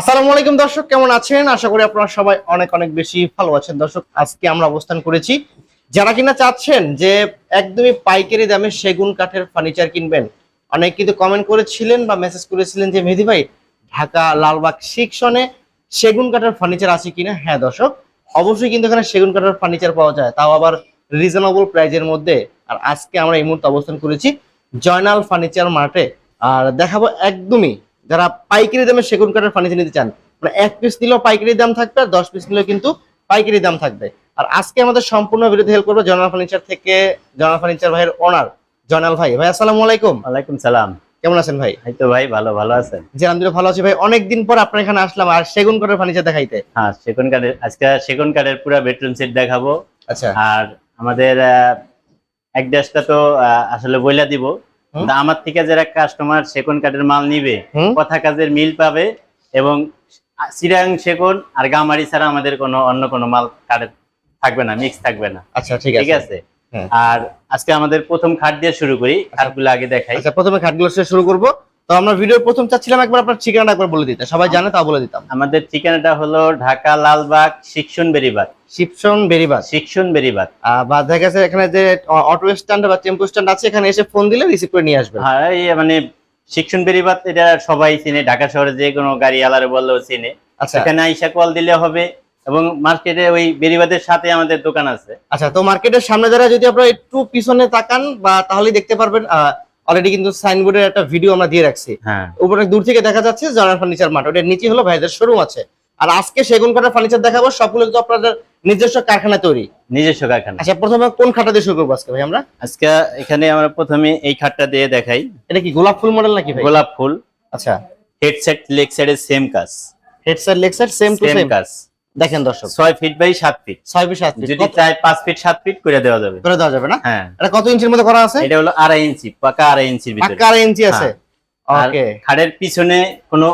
আসসালামু আলাইকুম দর্শক, কেমন আছেন? আশা করি আপনারা সবাই অনেক অনেক বেশি ভালো আছেন। দর্শক, আজকে আমরা অবস্থান করেছি যারা কিনা চাচ্ছেন যে একদমই পাইকারি দামে সেগুন কাঠের ফার্নিচার কিনবেন। অনেক কিন্তু কমেন্ট করেছিলেন বা মেসেজ করেছিলেন যে, মেহেদি ভাই, ঢাকা লালবাগ শিক্ষণে সেগুন কাঠের ফার্নিচার আছে কিনা? হ্যাঁ দর্শক, অবশ্যই কিন্তু এখানে সেগুন কাঠের ফার্নিচার পাওয়া যায়। তাও আবার রিজনেবল প্রাইজের মধ্যে। আর আজকে আমরা এই মুহূর্তে অবস্থান করেছি জয়নাল ফার্নিচার মার্টে আর দেখাবো একদমই যারা পাইকারি দামে সেগুন কাঠের ফার্নিচার নিতে চান মানে এক পিস নিলেও পাইকারি দাম থাকবে আর দশ পিস নিলেও কিন্তু পাইকারি দাম থাকবে। আর আজকে আমাদের সম্পূর্ণ বিরোধী হেল্প করবে জয়নাল ফার্নিচার থেকে জয়নাল ফার্নিচার ভাইয়ের ওনার জয়নাল ভাই। ভাই আসসালামু আলাইকুম। ওয়ালাইকুম সালাম। কেমন আছেন ভাই? এই তো ভাই ভালো ভালো আছেন? জি আলহামদুলিল্লাহ ভালো আছি ভাই। অনেকদিন পর আপনার এখানে আসলাম আর সেগুন কাঠের ফার্নিচার দেখাইতে। হ্যাঁ সেগুন কাঠের আজকে সেগুন কাঠের পুরো বেডরুম সেট দেখাবো। আচ্ছা। আর আমাদের এক ড্যাশটা তো আসলে বইলা দিব। আমার থেকে যারা কাস্টমার সেকন কাঠের মাল নিবে কথা কাজের মিল পাবে এবং সিরাং সেকন আর গামারি ছাড়া আমাদের কোনো অন্য কোনো মাল কাঠের থাকবে না মিক্স থাকবে না। আচ্ছা ঠিক ঠিক আছে? আছে হ্যাঁ। আর আজকে আমাদের প্রথম খাট দিয়ে শুরু করি খাটগুলো আগে দেখাই। আচ্ছা প্রথমে খাটগুলো গুলো শুরু করব। তো আমরা ভিডিওর প্রথম চাচ্ছিলাম একবার আপনার ঠিকানাটা একবার বলে দিতে। সবাই জানে তা বলে দিতাম। আমাদের ঠিকানাটা হলো ঢাকা লালবাগ শিক্ষণ বেরিবাদ। শিপসন বেরিবাস শিক্ষণ বেরিবাদ। আহ, বা দেখা গেছে এখানে যে অটো স্ট্যান্ড বা টেম্পো স্ট্যান্ড আছে এখানে এসে ফোন দিলে রিসিভ করে নিয়ে আসবে হ্যাঁ এই মানে শিক্ষণ বেরিবাদ এটা সবাই চিনে ঢাকা শহরে যে কোনো গাড়ি আলারে বললেও চিনে। আচ্ছা। এখানে আইসা কল দিলে হবে এবং মার্কেটে ওই বেরিবাদের সাথে আমাদের দোকান আছে। আচ্ছা তো মার্কেটের সামনে যারা যদি আপনারা একটু পিছনে তাকান বা তাহলেই দেখতে পারবেন অলরেডি কিন্তু সাইনবোর্ডের একটা ভিডিও আমরা দিয়ে রাখছি। হ্যাঁ। উপরে দূর থেকে দেখা যাচ্ছে জনার ফার্নিচার মার্ট ওটার নিচে হলো ভাইদের শোরুম আছে। আর আজকে সেগুন কাঠের ফার্নিচার দেখাবো সবগুলো কিন্তু আপনাদের নিজস্ব কারখানা তৈরি। নিজস্ব কারখানা। আচ্ছা প্রথমে কোন খাটা দিয়ে শুরু করব আজকে ভাই আমরা? আজকে এখানে আমরা প্রথমে এই খাটটা দিয়ে দেখাই। এটা কি গোলাপ ফুল মডেল নাকি ভাই? গোলাপ ফুল। আচ্ছা। হেডসেট লেগ সাইডের সেম কাজ। Head side leg side same to same কাজ। দেখেন দর্শক। ছয় ফিট বাই সাত ফিট ছয় বিশ সাত feet। যদি চাই পাঁচ ফিট সাত ফিট করে দেওয়া যাবে। করে দেওয়া যাবে না? হ্যাঁ। এটা কত ইঞ্চির মধ্যে করা আছে? এটা হলো আড়াই ইঞ্চি পাকা আড়াই ইঞ্চির ভিতরে। পাক্কা আড়াই ইঞ্চি আছে? ওকে খাটের পিছনে কোনো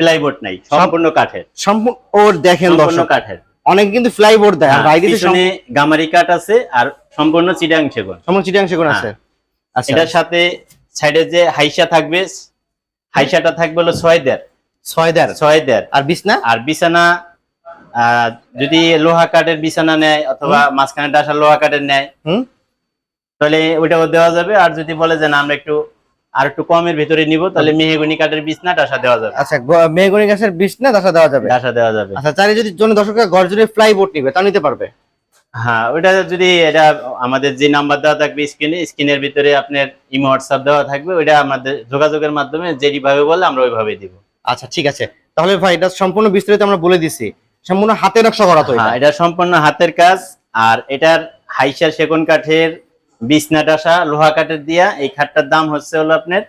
প্লাইবোর্ড নাই সম্পূর্ণ কাঠের। সম্পূর্ণ ওর দেখেন সম্পূর্ণ দর্শক। কাঠের। অনেক কিন্তু ফ্লাই বোর্ড দেয়। আর হ্যাঁ, বাইরে পিছনে গামারি কাঠ আছে আর সম্পূর্ণ চিটাং সেগুন। সম্পূর্ণ চিটাংশ কোন আছে। আচ্ছা। এটার সাথে সাইডে যে হাইসা থাকবে হাইসাটা থাকবে হলো ছয় দেড় ছয় দেড় ছয় দেড় আর বিছনা? আর বিছানা যদি লোহা কাঠের বিছানা নেয় অথবা মাঝখানে ডাসা লোহা কাঠের নেয় হুম। তাহলে ওইটাও দেওয়া যাবে। আর যদি বলে যে না আমরা একটু আর একটু কমের ভিতরে নিব তাহলে মেহগুনি কাঠের বিছনা ডাসা দেওয়া যাবে। আচ্ছা মেহগনি গাছের বিছনা দশা দেওয়া যাবে? ডাসা দেওয়া যাবে। আচ্ছা চারি যদি জন দর্শকরা গর্জনের ফ্লাই বোর্ড নিবে তা নিতে পারবে? হ্যাঁ ওইটা যদি এটা আমাদের যে নাম্বার দেওয়া থাকবে স্ক্রিনে স্ক্রিনের ভিতরে আপনার ইমো হোয়াটসঅ্যাপ দেওয়া থাকবে ওইটা আমাদের যোগাযোগের মাধ্যমে যেভাবে বলে আমরা ওইভাবে দিব। আচ্ছা ঠিক আছে। তাহলে ভাই এটা সম্পূর্ণ বিস্তারিত আমরা বলে দিছি। সম্পূর্ণ হাতে নকশা করা তো এটা। হ্যাঁ সম্পূর্ণ হাতের কাজ। আর এটার হাইসা সেগুন কাঠের বিছনা ডাসা লোহা কাঠের দিয়া এই খাটটার দাম হচ্ছে হলো আপনার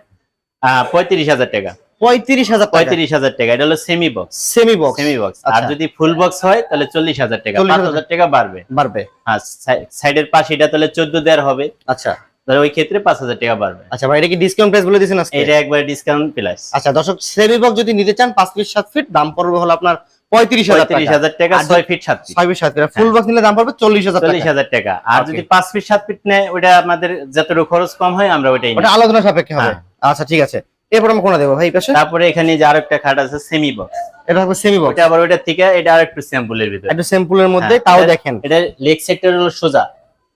পঁয়ত্রিশ হাজার টাকা। পঁয়ত্রিশ হাজার পঁয়ত্রিশ হাজার টাকা। এটা হলো semi box semi box semi box আর আচ্ছা। যদি ফুল বক্স হয় তাহলে চল্লিশ হাজার টাকা। পাঁচ হাজার টাকা বাড়বে। বাড়বে। হ্যাঁ সাইডের পাশে এটা তাহলে চোদ্দ দেড় হবে। আচ্ছা। তাহলে ওই ক্ষেত্রে পাঁচ হাজার টাকা বাড়বে। আচ্ছা ভাই এটা কি ডিসকাউন্ট প্রাইস বলে দিয়েছেন এটা একবার ডিসকাউন্ট আচ্ছা দর্শক সেমি বক্স যদি নিতে চান পাঁচ ফিট সাত ফিট দাম পড়বে হলো আপনার পঁয়ত্রিশ হাজার টাকা। ছয় ফিট সাত ছয় ফিট সাত ফিট ফুল বক্স নিলে দাম পড়বে চল্লিশ হাজার চল্লিশ হাজার টাকা। আর যদি পাঁচ ফিট সাত ফিট নেয় ওটা আমাদের যতটুকু খরচ কম হয় আমরা ওইটাই। আলোচনা সাপেক্ষে হবে। হ্যাঁ। আচ্ছা ঠিক আছে। এরপর আমরা কোনা দেবো? ভাই পাশে? তারপরে এখানে যে আরেকটা খাট আছে সেমি বক্স এটা হবে সেমি বক্স ওটা আবার ওইটার থেকে এটা আরেকটু স্যাম্পলের ভিতরে। একটু মধ্যে হ্যাঁ, তাও দেখেন। এটা লেগ সেক্টর হলো সোজা।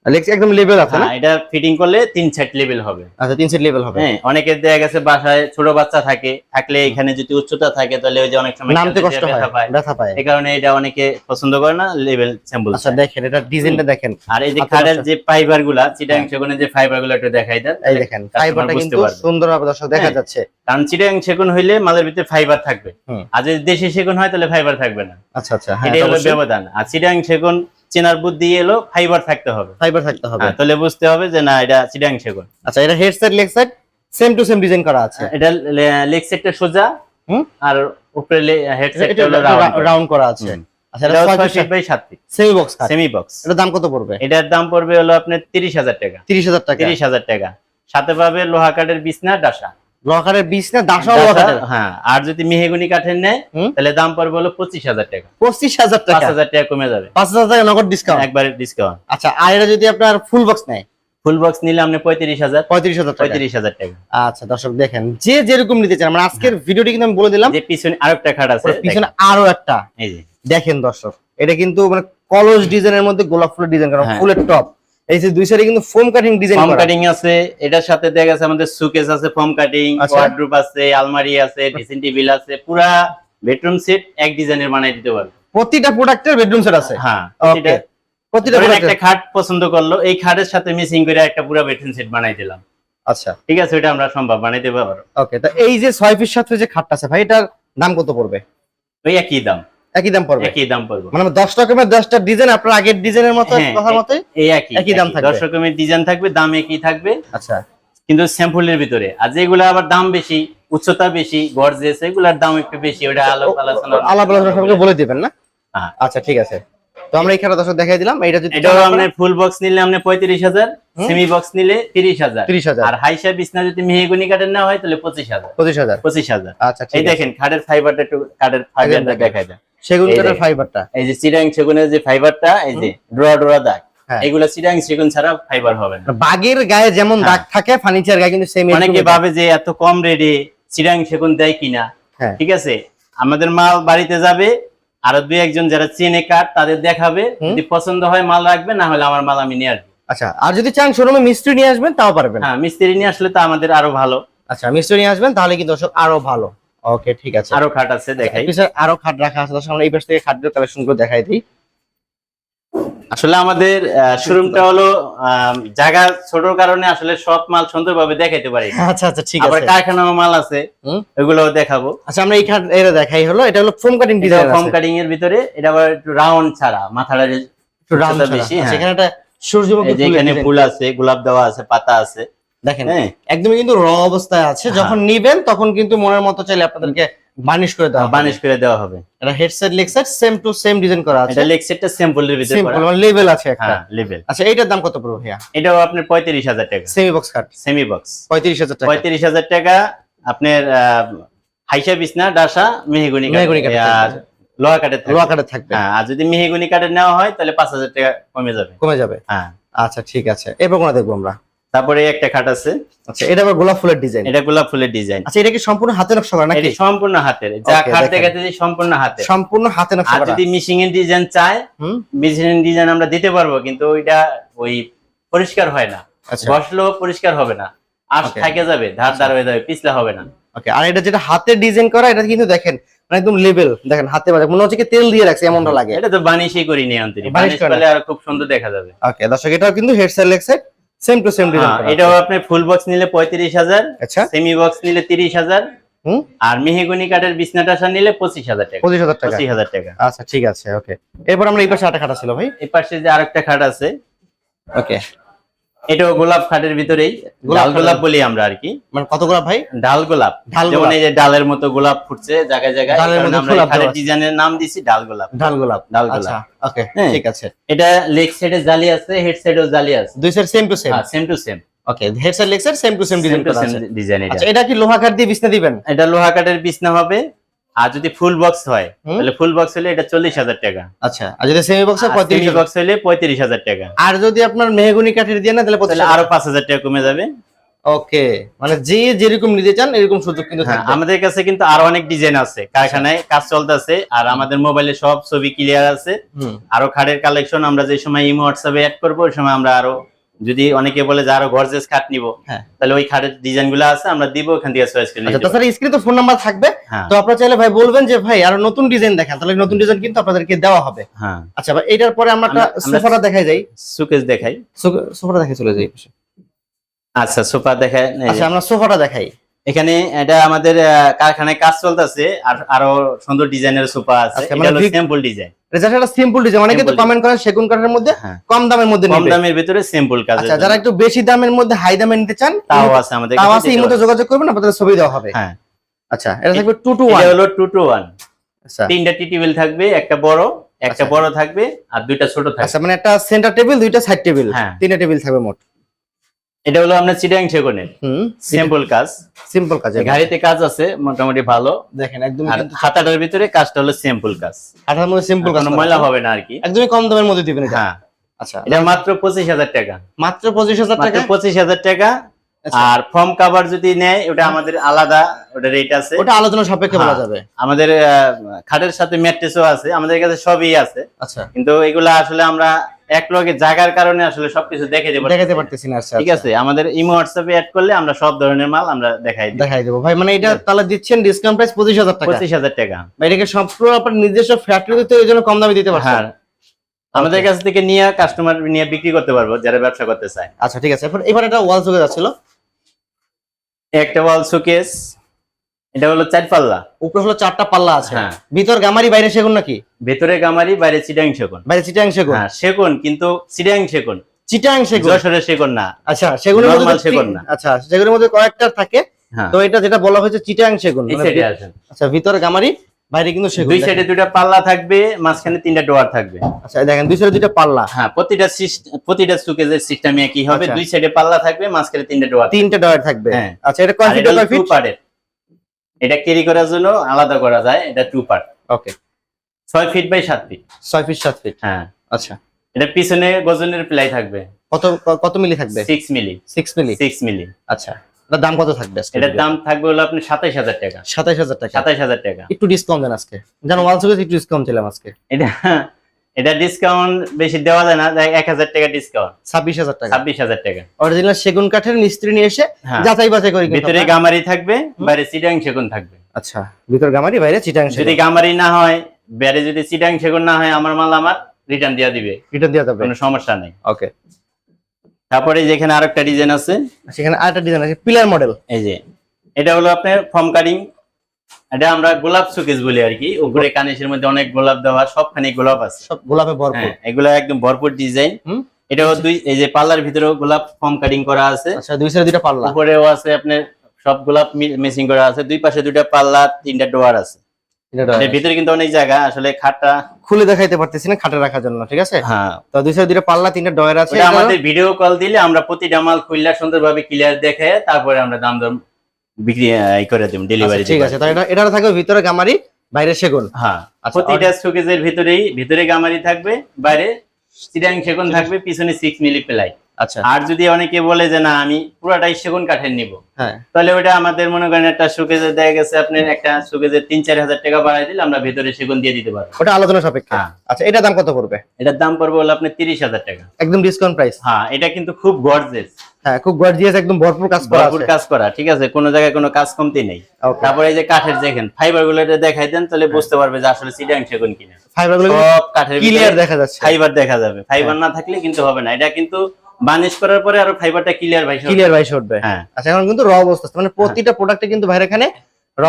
একদম লেভেল আছে না? হ্যাঁ, এটা ফিটিং করলে তিন সেট লেভেল হবে। আচ্ছা তিন সেট লেভেল হবে। হ্যাঁ অনেকের গেছে বাসায় ছোট বাচ্চা থাকে থাকলে এখানে যদি উচ্চতা থাকে তাহলে ওই যে অনেক সময় নামতে কষ্ট হয় ব্যথা পায়। এই কারণে এটা অনেকে পছন্দ করে না লেভেল স্যাম্পল আচ্ছা দেখেন এটা ডিজাইনটা দেখেন। আর এই যে ফাইবারগুলা চিটাং সেগুনে যে ফাইবারগুলো একটু দেখাই দেন এই দেখেন ফাইবারটা কিন্তু সুন্দরভাবে দর্শক দেখা হ্যাঁ। যাচ্ছে। কারণ চিটাং সেগুন হইলে মালের ভিতরে ফাইবার থাকবে। আর যদি দেশি সেগুন হয় তাহলে ফাইবার থাকবে না। আচ্ছা আচ্ছা হ্যাঁ এটাই হলো ব্যবধান। আর চিটাং সেগুন চেনার বুদ্ধি এলো ফাইবার থাকতে হবে। ফাইবার থাকতে হবে। হ্যাঁ, তাহলে বুঝতে হবে যে না এটা চিটাং সেগুন। আচ্ছা এটা head side leg side same to same design করা আছে। এটা লেগ সেটটা সোজা হুম? আর উপরে হেডসেট এটা হলো রাউন্ড করা আছে। আচ্ছা এটা ছয় ফিট বাই সাত feet semi box semi box দাম কত পড়বে? এটার দাম পড়বে হলো আপনার তিরিশ হাজার টাকা। তিরিশ হাজার টাকা। তিরিশ হাজার টাকা। সাথে পাবে লোহা কাঠের বিছনা ডাসা। লকারের বিশ না দাসা হ্যাঁ আর যদি মেহেগুনি কাঠের নেয় তাহলে দাম পড়বে হলো পঁচিশ হাজার টাকা। পঁচিশ হাজার পাঁচ টাকা হাজার টাকা কমে যাবে। পাঁচ হাজার টাকা নগদ ডিসকাউন্ট একবারে ডিসকাউন্ট আচ্ছা আর এটা যদি আপনার ফুল বক্স নেয়? ফুল বক্স নিলে আপনি পঁয়ত্রিশ হাজার। পঁয়ত্রিশ হাজার পঁয়ত্রিশ হাজার টাকা। আচ্ছা দর্শক দেখেন যে যেরকম নিতে চান মানে আজকের ভিডিওটি কিন্তু আমি বলে দিলাম। যে পিছনে আরও আরেকটা খাট আছে পিছনে আরও একটা। দেখেন দর্শক এটা কিন্তু মানে কলস ডিজাইনের মধ্যে গোলাপ ফুলের ডিজাইন করা হ্যাঁ। ফুলের টপ এই যে দুই সাইডে কিন্তু ফোম কাটিং ডিজাইন করা। কাটিং আছে এটার সাথে দেখা গেছে আমাদের সুকেস আছে ফর্ম কাটিং আচ্ছা। ওয়ার্ডরোব আছে আলমারি আছে ড্রেসিং টেবিল আছে পুরা বেডরুম সেট এক ডিজাইনের বানাই দিতে পারবে। প্রতিটা প্রোডাক্টের বেডরুম সেট আছে? হ্যাঁ ওকে প্রতিটা একটা খাট পছন্দ করল এই খাটের সাথে মিসিং করে একটা পুরো বেডরুম সেট বানাই দিলাম। আচ্ছা। ঠিক আছে ওটা আমরা সম্ভব বানাইতে পারব। ওকে তা এই যে ছয় ফিট সাত ফিট যে খাটটা আছে ভাই এটার দাম কত পড়বে? ওই একই দাম। একই দাম পড়বে। একই দাম পড়বে। মানে দশ রকমের দশটা ডিজাইন আপনার আগের ডিজাইনের মতো হ্যাঁ, কথার মতোই এই একই একই দাম থাকবে। দশ রকমের ডিজাইন থাকবে দাম একই থাকবে। আচ্ছা। কিন্তু স্যাম্পলের ভিতরে আর যেগুলো আবার দাম বেশি উচ্চতা বেশি গর্জেস এগুলার দাম একটু বেশি ওটা আলাপ আলোচনা আলাপ আলোচনা সবাইকে বলে দিবেন না? হ্যাঁ। আচ্ছা ঠিক আছে। তো আমরা এই খাটটা দর্শক দেখাই দিলাম এটা যদি এটাও আপনি ফুল বক্স নিলে আপনি পঁয়ত্রিশ হাজার হুম। সেমি বক্স নিলে তিরিশ হাজার। তিরিশ হাজার। আর হাইসা বিছনা যদি মেহেগুনি কাঠের নেওয়া হয় তাহলে পঁচিশ হাজার। পঁচিশ হাজার। পঁচিশ হাজার। আচ্ছা এই দেখেন খাটের ফাইবারটা একটু খাটের ফাইবারটা দেখাই দেয় সেগুন কাঠের ফাইবারটা এই যে চিরাং সেগুনের যে ফাইবারটা এই যে ডোরা ডোরা দাগ হ্যাঁ। এগুলো চিরাং সেগুন ছাড়া ফাইবার হবে না। বাগের গায়ে যেমন হ্যাঁ। দাগ থাকে ফার্নিচার গায়ে কিন্তু সেম অনেকে ভাবে যে এত কম রেটে চিরাং সেগুন দেয় কিনা। হ্যাঁ। ঠিক আছে? আমাদের মাল বাড়িতে যাবে আরও দুই একজন যারা চেনে কাঠ তাদের দেখাবে। যদি পছন্দ হয় মাল রাখবে না হলে আমার মাল আমি নিয়ে আসব। আচ্ছা আর যদি চান শোরুমে মিস্ত্রি নিয়ে আসবেন তাও পারবেন। হ্যাঁ মিস্ত্রি নিয়ে আসলে তো আমাদের আরও ভালো। আচ্ছা মিস্ত্রি নিয়ে আসবেন তাহলে কি দর্শক আরও ভালো? ওকে ঠিক আছে। আরও খাট আছে দেখাই। পিছে আরও খাট রাখা আছে আমরা এই পাশ থেকে খাটের কালেকশন করে দেখাই দিই। আসলে আমাদের শোরুমটা হলো জায়গা ছোট কারণে আসলে সব মাল সুন্দরভাবে দেখাইতে পারি। আচ্ছা আচ্ছা ঠিক আছে। কারখানাও মাল আছে হুম। ওগুলোও দেখাবো। আচ্ছা আমরা এই খাট এটা দেখাই হলো এটা হলো foam cutting design form cutting এর ভিতরে এটা আবার একটু রাউন্ড ছাড়া মাথাটা একটু রাউন্ড বেশি, হ্যাঁ। সেখানে একটা সূর্যমুখী এই যে ফুলের এখানে design। ফুল আছে গোলাপ দেওয়া আছে পাতা আছে। দেখেন হ্যাঁ। একদমই কিন্তু র অবস্থায় আছে। হ্যাঁ। যখন নিবেন তখন কিন্তু মনের মতো চাইলে আপনাদেরকে বার্নিশ করে দেওয়া বানিশ করে দেওয়া হবে। এটা headset side same to same design করা আছে। এটা লেগ সেটটা স্যাম্পলের ভিতরে সিম্পল মানে লেভেল আছে একটা। হ্যাঁ লেভেল আচ্ছা এইটার দাম কত পড়বে ভাইয়া? এটাও আপনার পঁয়ত্রিশ হাজার টাকা। Semi box cut semi box পঁয়ত্রিশ হাজার টাকা। পঁয়ত্রিশ হাজার টাকা আপনার হাইসা বিছনা ডাসা মেহগুনি মেহগনি আর লোহা থাকবে। লোয়া কাটে থাকবে। হ্যাঁ আর যদি মেহগুনি কাঠের নেওয়া হয় তাহলে পাঁচ হাজার টাকা কমে যাবে। কমে যাবে। হ্যাঁ। আচ্ছা ঠিক আছে। এরপর কোনটা দেখব আমরা? তারপরে একটা খাট আছে। আচ্ছা এটা আবার গোলাপ ফুলের ডিজাইন? এটা গোলাপ ফুলের ডিজাইন। আচ্ছা এটা কি সম্পূর্ণ হাতে নকশা করা নাকি? এটা সম্পূর্ণ হাতের। যা খাট। দেখাতে সম্পূর্ণ হাতে সম্পূর্ণ হাতে নকশা আর করা। যদি মিশিং এর ডিজাইন চায় হুম? মিশিং এর ডিজাইন আমরা দিতে পারব কিন্তু ওইটা ওই পরিষ্কার হয় না। আচ্ছা। বসলেও পরিষ্কার হবে না। আশ. থাকে যাবে ধার ধার হয়ে যাবে পিছলে হবে না। ওকে আর এটা যেটা হাতে ডিজাইন করা এটা কিন্তু দেখেন মানে একদম লেভেল দেখেন হাতে বাজে মনে হচ্ছে কি তেল দিয়ে রাখছে এমনটা লাগে। এটা তো বানিশই করি নি আন্তরিক। বানিশ বানিশ করে। করলে আর খুব সুন্দর দেখা যাবে। ওকে দর্শক এটাও কিন্তু head side leg side same to same design এটাও আপনি ফুল বক্স নিলে পঁয়ত্রিশ হাজার আচ্ছা। সেমি বক্স নিলে তিরিশ হাজার হুম? আর মেহগনি কাঠের বিছনাটা সা নিলে পঁচিশ হাজার টাকা। পঁচিশ হাজার টাকা। পঁচিশ হাজার টাকা। আচ্ছা ঠিক আছে ওকে। এরপর আমরা এই পাশে আটা খাটা ছিল ভাই। এই পাশে যে আরেকটা খাট আছে ওকে। এটাও গোলাপ খাটের ভিতরেই গোলাপ ডাল গোলাপ বলি আমরা আর কি। মানে কতগুলো ভাই? ডাল গোলাপ। ডাল যেমন গোলাপ। এই যে ডালের মতো গোলাপ ফুটছে জায়গায় জায়গায় আমরা গোলাপ খাটের ডিজাইনের নাম দিছি ডাল গোলাপ। ডাল গোলাপ। ডাল গোলাপ। আচ্ছা ওকে হ্যাঁ। ঠিক আছে। এটা লেগ সাইডে জালি আছে হেড সাইডেও জালি আছে। দুই সাইড সেম টু সেম হ্যাঁ same to same okay head side leg side same to same design করা আছে। এটা। আচ্ছা এটা কি লোহা কাঠ দিয়ে বিছনা দিবেন? এটা লোহা কাঠের বিছনা হবে। আর যদি ফুল বক্স হয় তাহলে ফুল বক্স হলে এটা চল্লিশ হাজার টাকা। আচ্ছা আর যদি সেমি বক্স হয় পঁয়ত্রিশ বক্স হলে পঁয়ত্রিশ হাজার টাকা। আর যদি আপনার মেহগুনি কাঠের দিয়ে না তাহলে তাহলে আরও পাঁচ হাজার টাকা কমে যাবে। ওকে মানে যে যেরকম নিতে চান এরকম সুযোগ কিন্তু হ্যাঁ, আমাদের কাছে কিন্তু আরও অনেক ডিজাইন আছে কারখানায় কাজ চলতেছে আর আমাদের মোবাইলে সব ছবি ক্লিয়ার আছে। আরও খাড়ের কালেকশন আমরা যে সময় ইমো হোয়াটসঅ্যাপে অ্যাড করব ওই সময় আমরা আরও যদি অনেকে বলে যে আরও গর্জেস খাট নিব হ্যাঁ। তাহলে ওই খাটের ডিজাইনগুলো আছে আমরা দিব ওখান থেকে চয়েস করে আচ্ছা। তাছাড়া স্ক্রিনে তো ফোন নাম্বার থাকবে। হ্যাঁ। তো আপনারা চাইলে ভাই বলবেন যে ভাই আরও নতুন ডিজাইন দেখান তাহলে নতুন ডিজাইন কিন্তু আপনাদেরকে দেওয়া হবে। হ্যাঁ। আচ্ছা ভাই এটার পরে আমরা একটা সোফাটা দেখাই যাই। সুকেস দেখাই। সোফাটা দেখাই চলে যাই আচ্ছা সোফা দেখাই আচ্ছা আমরা সোফাটা দেখাই। এখানে এটা আমাদের কারখানায় কাজ চলতেছে আর আরও সুন্দর ডিজাইনের সোফা আছে। আচ্ছা, এটা মানে হলো সিম্পল ডিজাইন সিম্পল ডিজাইন অনেকে তো কমেন্ট করেন সেগুন কাঠের মধ্যে হ্যাঁ। কম দামের মধ্যে কম দামের ভিতরে সিম্পল কাজ আচ্ছা যারা একটু বেশি দামের মধ্যে হাই দামে নিতে চান তাও আছে আমাদের তাও আছে এই যোগাযোগ করবেন আপনাদের ছবি দেওয়া হবে। হ্যাঁ। আচ্ছা এটা থাকবে টু টু এটা হলো টু টু ওয়ান আচ্ছা। তিনটা টি টেবিল থাকবে একটা বড় একটা আচ্ছা। বড় থাকবে আর দুইটা ছোট থাকবে। আচ্ছা মানে একটা সেন্টার টেবিল দুইটা সাইড টেবিল হ্যাঁ। তিনটা টেবিল থাকবে মোট। এটা হলো আপনার চিটাং সেগুনের। সিম্পল কাজ। সিম্পল কাজ গাড়িতে কাজ আছে মোটামুটি ভালো। দেখেন একদম হাতাটার ভিতরে কাজটা হলো সিম্পল কাজ। আঠার মধ্যে সিম্পল কাজ ময়লা হবে না আর কি। একদমই কম দামের মধ্যে দিবেন এটা। হ্যাঁ। আচ্ছা। এটা মাত্র পঁচিশ হাজার টাকা। মাত্র পঁচিশ হাজার টাকা? পঁচিশ হাজার টাকা। আচ্ছা। আর ফর্ম কাভার যদি নেয় ওটা আমাদের আলাদা ওটা রেট আছে। ওটা আলোচনা সাপেক্ষে বলা হ্যাঁ। যাবে। আমাদের খাটের সাথে ম্যাট্রেসও আছে। আমাদের কাছে সবই আছে। আচ্ছা। কিন্তু এগুলা আসলে আমরা এক লগে জায়গার কারণে আসলে সবকিছু দেখে দেবো দেখাতে পারতেছি। না আচ্ছা ঠিক আছে আমাদের ইমো হোয়াটসঅ্যাপে অ্যাড করলে আমরা সব ধরনের মাল আমরা দেখাই দেখাই দেবো। ভাই মানে এটা তাহলে দিচ্ছেন ডিসকাউন্ট প্রাইস পঁচিশ হাজার টাকা। পঁচিশ হাজার টাকা। ভাই এটাকে সম্পূর্ণ আপনার নিজস্ব ফ্যাক্টরিতে ওই জন্য কম দামে দিতে পারছেন। হ্যাঁ। আমাদের কাছ থেকে নিয়ে কাস্টমার নিয়ে বিক্রি করতে পারব যারা ব্যবসা করতে চায়। আচ্ছা ঠিক আছে। এবার এবার এটা ওয়াল চোখে যাচ্ছিল। একটা ওয়াল শোকেস এটা হলো চার পাল্লা। উপরে হলো চারটা পাল্লা আছে। হ্যাঁ। ভিতর গামারি বাইরে সেগুন নাকি? ভিতরে গামারি বাইরে চিটাং সেগুন। বাইরে চিটাং সেগুন। হ্যাঁ সেগুন কিন্তু চিটাং সেগুন। চিটাং সেগুন। যশোরের সেগুন না। আচ্ছা সেগুনের মধ্যে সেগুন না। আচ্ছা সেগুনের মধ্যে কয়েকটা থাকে। হ্যাঁ। তো এটা যেটা বলা হয়েছে চিটাং সেগুন এই মানে আচ্ছা ভিতর গামারি বাইরে কিন্তু সেগুন দুই সাইডে দুইটা পাল্লা থাকবে মাঝখানে তিনটা ডোয়ার থাকবে। আচ্ছা দেখেন দুই সাইডে দুইটা পাল্লা। হ্যাঁ প্রতিটা প্রতিটা সুকেজের সিস্টেম কি হবে। আচ্ছা। দুই সাইডে পাল্লা থাকবে মাঝখানে তিনটা ডোয়ার তিনটা ডয়ার থাকবে। হ্যাঁ। আচ্ছা এটা কয় ফিট কয় ফিট এটা ক্যারি করার জন্য আলাদা করা যায় এটা টু পার্ট ওকে ছয় ফিট বাই সাত ফিট ছয় ফিট সাত ফিট হ্যাঁ। আচ্ছা। এটা পিছনে গজনের প্লাই থাকবে। কত কত মিলি থাকবে? Six milli. Six milli? Six milli. আচ্ছা। এটার দাম কত থাকবে আজকে? এটার দাম থাকবে হলো আপনি সাতাইশ হাজার টাকা। সাতাইশ হাজার টাকা। সাতাইশ হাজার টাকা। একটু ডিসকাউন্ট দেন আজকে। জানো ওয়াল একটু ডিসকাউন্ট দিলাম আজকে। এটা এটা ডিসকাউন্ট বেশি দেওয়া যায় না এক হাজার টাকা ডিসকাউন্ট ছাব্বিশ হাজার টাকা। ছাব্বিশ হাজার টাকা। অরিজিনাল সেগুন কাঠের মিস্ত্রি নিয়ে এসে হ্যাঁ। যাচাই বাছাই করে ভিতরে গামারি থাকবে বাইরে চিটাং সেগুন থাকবে। আচ্ছা ভিতরে গামারি বাইরে চিটাং যদি গামারি না হয় বাইরে যদি চিটাং সেগুন না হয় আমার মাল আমার রিটার্ন দিয়ে দিবে। রিটার্ন দেওয়া যাবে। কোনো সমস্যা নেই। ওকে তারপরে যেখানে আরেকটা ডিজাইন আছে সেখানে আরেকটা ডিজাইন আছে পিলার মডেল এই যে এটা হলো আপনার ফর্ম কাটিং এটা আমরা গোলাপ সুকেস বলি আর কি। উপরে কানিসের মধ্যে অনেক গোলাপ দেওয়া সবখানে গোলাপ আছে। সব গোলাপে ভরপুর। হ্যাঁ এগুলো একদম ভরপুর ডিজাইন এটাও দুই এই যে পাল্লার ভিতরেও গোলাপ ফর্ম কাটিং করা আছে। আচ্ছা দুই সাইডে দুইটা পাল্লা। উপরেও আছে আপনার সব গোলাপ মেসিং করা আছে। দুই পাশে দুইটা পাল্লা তিনটা ডোয়ার আছে। ভিতরে কিন্তু অনেক জায়গা আসলে খাটটা খুলে দেখাইতে পারতেছি না খাটে রাখার জন্য ঠিক আছে? হ্যাঁ। তো দুই সাইডে দুইটা পাল্লা তিনটা ডয়ার আছে। আমাদের ভিডিও কল দিলে আমরা প্রতিটা মাল খুললা সুন্দরভাবে ক্লিয়ার দেখে তারপরে আমরা দাম দর বিক্রি করে দেব ডেলিভারি আচ্ছা, ঠিক আছে তো এটা থাকবে ভিতরে গামারি বাইরে সেগুন। হ্যাঁ আচ্ছা, প্রতিটা শোকেজের ভিতরেই ভিতরে গামারি থাকবে বাইরে চিরাং সেগুন থাকবে পিছনে সিক্স মিলি প্লাই আচ্ছা। আর যদি অনেকে বলে যে না আমি পুরাটাই সেগুন কাঠের নিব হ্যাঁ। তাহলে ওটা আমাদের মনে করেন একটা শোকেজে দেখা গেছে আপনার একটা শোকেজের তিন চার হাজার টাকা বাড়াই দিলে আমরা ভিতরে সেগুন দিয়ে দিতে পারব। ওটা আলোচনা সাপেক্ষে। হ্যাঁ। আচ্ছা এটা দাম কত পড়বে? এটার দাম পড়বে হলো আপনার তিরিশ হাজার টাকা। একদম ডিসকাউন্ট প্রাইস হ্যাঁ এটা কিন্তু খুব গর্জেস হ্যাঁ খুব গর্জিয়াস একদম ভরপুর কাজ করা ভরপুর কাজ করা ঠিক আছে? কোনো জায়গায় কোনো কাজ কমতি নেই। তারপরে এই যে কাঠের দেখেন ফাইবারগুলো দেখাই দেন তাহলে বুঝতে পারবে যে আসলে সিডাং সেগুন কিনা ফাইবারগুলো সব কাঠের ক্লিয়ার দেখা যাচ্ছে। ফাইবার দেখা যাবে। ফাইবার না থাকলে কিন্তু হবে না। এটা কিন্তু বানিশ করার পরে আরও ফাইবারটা ক্লিয়ার ভাই ক্লিয়ার ভাই উঠবে। হ্যাঁ। আচ্ছা এখন কিন্তু র অবস্থা মানে প্রতিটা প্রোডাক্টে কিন্তু এখানে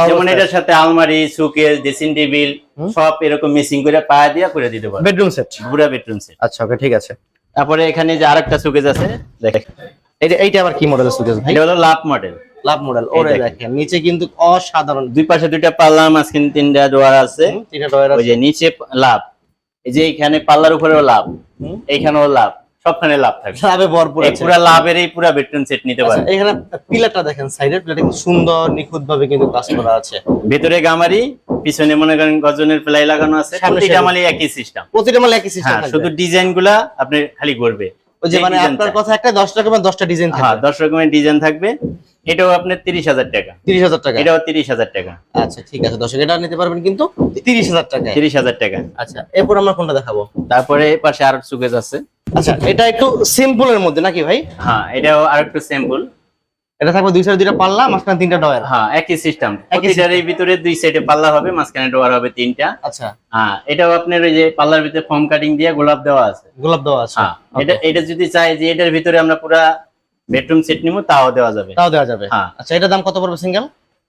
যেমন এটার সাথে আলমারি সুকেস ড্রেসিং টেবিল সব এরকম মেসিং করে পা দিয়া করে দিতে পারবে। বেডরুম সেট পুরা বেডরুম সেট আচ্ছা ওকে ঠিক আছে। তারপরে এখানে যে আরেকটা সুকেস আছে দেখেন। এইটা এইটা আবার কি সুকেস ভাই এটা হলো লাভ মডেল লাভ মডেল ওরে দেখেন। নিচে কিন্তু অসাধারণ। দুই পাশে দুইটা পাল্লা মাঝখানে তিনটা ডোয়ার আছে। তিনটা ডয়ার ওই যে নিচে লাভ এই যে এখানে পাল্লার উপরেও লাভ এইখানেও লাভ সবখানে লাভ থাকবে। লাভে ভরপুর এই আছে। পুরা লাভের এই পুরা বেডরুম সেট নিতে আচ্ছা, পারবে এখানে পিলারটা দেখেন সাইডের পিলারটা কিন্তু সুন্দর নিখুঁত ভাবে কিন্তু কাজ করা আছে। ভেতরে গামারি পিছনে মনে করেন গজনের প্লাই লাগানো আছে। প্রতিটা। মালই একই সিস্টেম প্রতিটা মালে একই সিস্টেম হ্যাঁ শুধু ডিজাইনগুলা আপনি খালি করবে। ওই যে মানে আপনার কথা একটা দশ রকমের বা দশটা ডিজাইন হ্যাঁ থাকবে। দশ রকমের ডিজাইন থাকবে। এটাও আপনার তিরিশ হাজার টাকা। তিরিশ হাজার টাকা। এটাও তিরিশ হাজার টাকা। আচ্ছা ঠিক আছে দর্শক এটা নিতে পারবেন কিন্তু তিরিশ হাজার টাকা তিরিশ হাজার টাকা। আচ্ছা এরপর আমরা কোনটা দেখাবো? তারপরে এই পাশে আর সুকেজ আছে। আচ্ছা এটা একটু সিম্পলের মধ্যে নাকি ভাই? হ্যাঁ এটাও আরেকটু একটু স্যাম্পল এটা থাকবে দুই সাইড দুইটা পাল্লা মাঝখানে তিনটা ডয়ার। হ্যাঁ একই সিস্টেম প্রতিটার এই ভিতরে দুই সাইডে পাল্লা হবে মাঝখানে ডয়ার হবে তিনটা। আচ্ছা। হ্যাঁ এটাও আপনার ওই যে পাল্লার ভিতরে ফর্ম কাটিং দিয়ে গোলাপ দেওয়া আছে। গোলাপ দেওয়া আছে। হ্যাঁ এটা এটা যদি চাই যে এটার ভিতরে আমরা পুরা বেডরুম সেট নিবো তাও দেওয়া যাবে। তাও দেওয়া যাবে। হ্যাঁ। আচ্ছা এটা দাম কত পড়বে সিঙ্গেল